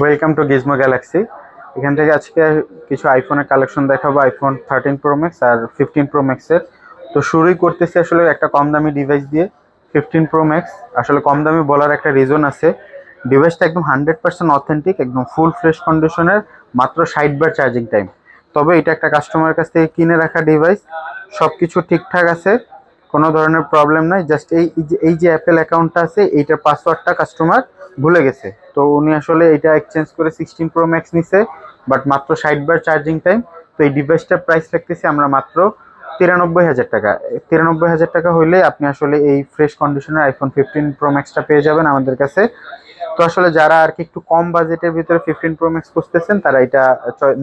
Welcome to gizmo Galaxy এখান থেকে আজকে কিছু আইফোনের কালেকশন দেখাবো। আইফোন থার্টিন প্রো ম্যাক্স আর ফিফটিন প্রো ম্যাক্সের তো শুরুই করতেছি আসলে একটা কম দামি ডিভাইস দিয়ে ফিফটিন প্রো ম্যাক্স আসলে কম দামি বলার একটা রিজন আছে। ডিভাইসটা একদম হান্ড্রেড পার্সেন্ট অথেন্টিক একদম ফুল ফ্রেশ কন্ডিশনের মাত্র ষাট বার চার্জিং টাইম তবে এটা একটা কাস্টমারের কাছ থেকে কিনে রাখা ডিভাইস সব কিছু ঠিকঠাক আছে। কোনো ধরনের প্রবলেম নাই জাস্ট এই এই যে- অ্যাপেল অ্যাকাউন্টটা আছে এইটার পাসওয়ার্ডটা কাস্টমার ভুলে গেছে। তো উনি আসলে এটা এক্সচেঞ্জ করে সিক্সটিন প্রো ম্যাক্স নিছে বাট মাত্র ষাট বার চার্জিং টাইম তো এই ডিভাইসটার প্রাইস রাখতেছি আমরা মাত্র তিরানব্বই হাজার টাকা। তিরানব্বই হাজার টাকা হইলে আপনি আসলে এই ফ্রেশ কন্ডিশনের আইফোন ফিফটিন প্রো ম্যাক্সটা পেয়ে যাবেন আমাদের কাছে। তো আসলে যারা আর কি একটু কম বাজেটের ভিতরে ফিফটিন প্রো ম্যাক্স খুঁজতেছেন, তারা এটা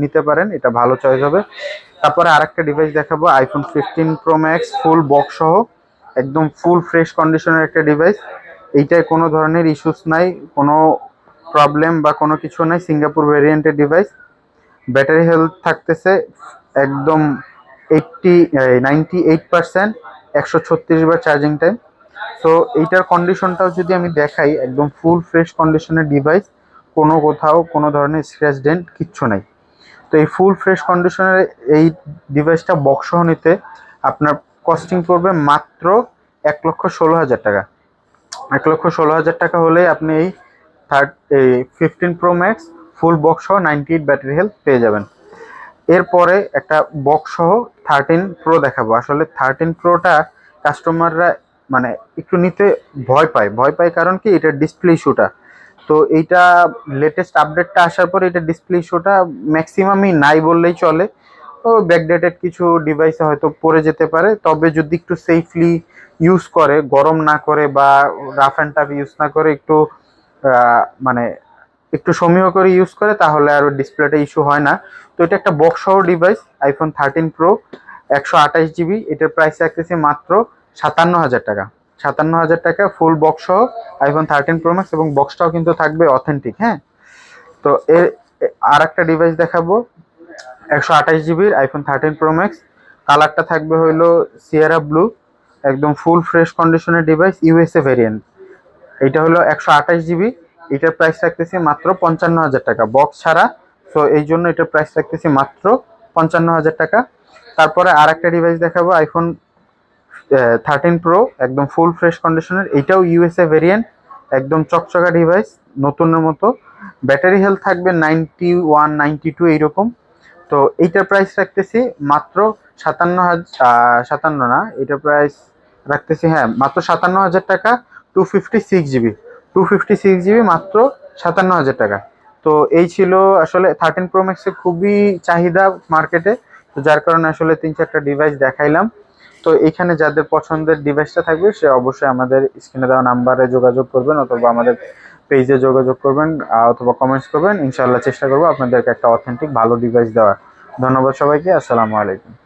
নিতে পারেন, এটা ভালো চয়েস হবে। তারপরে আরেকটা ডিভাইস দেখাবো iPhone fifteen pro max full box সহ, একদম ফুল ফ্রেশ কন্ডিশনের একটা ডিভাইস এইটায় কোনো ধরনের ইস্যুস নাই, কোনো প্রবলেম বা কোনো কিছু নাই সিঙ্গাপুর ভেরিয়েন্টের ডিভাইস ব্যাটারি হেলথ থাকতেছে, একদম এইটটি নাইনটি এইট পার্সেন্ট একশো ছত্রিশ বার চার্জিং টাইম সো এইটার কন্ডিশনটাও যদি আমি দেখাই, একদম ফুল ফ্রেশ কন্ডিশনের ডিভাইস কোনো কোথাও কোনো ধরনের স্ক্র্যাচ ডেন্ট কিচ্ছু নাই। তো এই ফুল ফ্রেশ কন্ডিশনের এই ডিভাইসটা বক্স সহ নিতে আপনার কস্টিং পড়বে মাত্র এক লক্ষ ষোলো হাজার টাকা। এক লক্ষ ষোলো হাজার টাকা হলে আপনি এই থার্ড এই fifteen pro max full box সহ নাইনটি এইট ব্যাটারি হেলথ পেয়ে যাবেন। এরপরে একটা বক্স সহ থার্টিন প্রো দেখাবো। আসলে থার্টিন প্রোটা কাস্টমাররা মানে একটু নিতে ভয় পায়। ভয় পায় কারণ কি? এটার ডিসপ্লে ইস্যুটা তো এইটা লেটেস্ট আপডেটটা আসার পরে এটা ডিসপ্লে ইস্যুটা ম্যাক্সিমামই নাই বললেই চলে। ও ব্যাকডেটেড কিছু ডিভাইসে হয়তো পড়ে যেতে পারে। তবে যদি একটু সেফলি ইউজ করে, গরম না করে বা রাফ অ্যান্ড টাফ ইউজ না করে, একটু মানে একটু সমীহ করে ইউজ করে, তাহলে আর ডিসপ্লেটা ইস্যু হয় না। তো এটা একটা বক্স সহ ডিভাইস আইফোন থার্টিন প্রো একশো আঠাশ জিবি এটার প্রাইস রাখতেছি মাত্র। সাতান্ন হাজার টাকা। সাতান্ন হাজার টাকা ফুল বক্স সহ আইফোন থার্টিন প্রো ম্যাক্স এবং বক্সটাও কিন্তু থাকবে অথেন্টিক হ্যাঁ? তো এর আর একটা ডিভাইস দেখাবো। একশো আঠাশ জিবির আইফোন থার্টিন প্রো ম্যাক্স কালারটা থাকবে হইল সিয়ারা ব্লু একদম ফুল ফ্রেশ কন্ডিশনের ডিভাইস ইউএসএ ভেরিয়েন্ট এটা হলো একশো আঠাশ জিবি এটার প্রাইস রাখতেছি মাত্র পঞ্চান্ন হাজার টাকা। বক্স ছাড়া সো এই জন্য এটার প্রাইস রাখতেছি মাত্র পঞ্চান্ন হাজার টাকা। তারপরে আর একটা ডিভাইস দেখাবো আইফোন থার্টিন প্রো একদম ফুল ফ্রেশ কন্ডিশনের এটাও ইউএসএ ভেরিয়েন্ট একদম চকচকা ডিভাইস নতুনের মতো। ব্যাটারি হেলথ থাকবে নাইনটি ওয়ান নাইনটি টু এইরকম। তো এইটার প্রাইস রাখতেছি মাত্র সাতান্ন হাজার সাতান্ন না এটার প্রাইস রাখতেছি হ্যাঁ মাত্র সাতান্ন হাজার টাকা two fifty six GB two fifty six GB মাত্র সাতান্ন হাজার টাকা। তো এই ছিল আসলে থার্টিন প্রো ম্যাক্সের খুবই চাহিদা মার্কেটে তো যার কারণে আসলে তিন চারটা ডিভাইস দেখাইলাম। তো এখানে যাদের পছন্দের ডিভাইসটা থাকবে, সে অবশ্যই আমাদের স্ক্রিনে দেওয়া নাম্বারে যোগাযোগ করবেন অথবা আমাদের পেজে যোগাযোগ করবেন অথবা কমেন্টস করবেন। ইনশাল্লাহ চেষ্টা করব আপনাদেরকে একটা অথেন্টিক ভালো ডিভাইস দেওয়ার। ধন্যবাদ সবাইকে, আসসালামু আলাইকুম।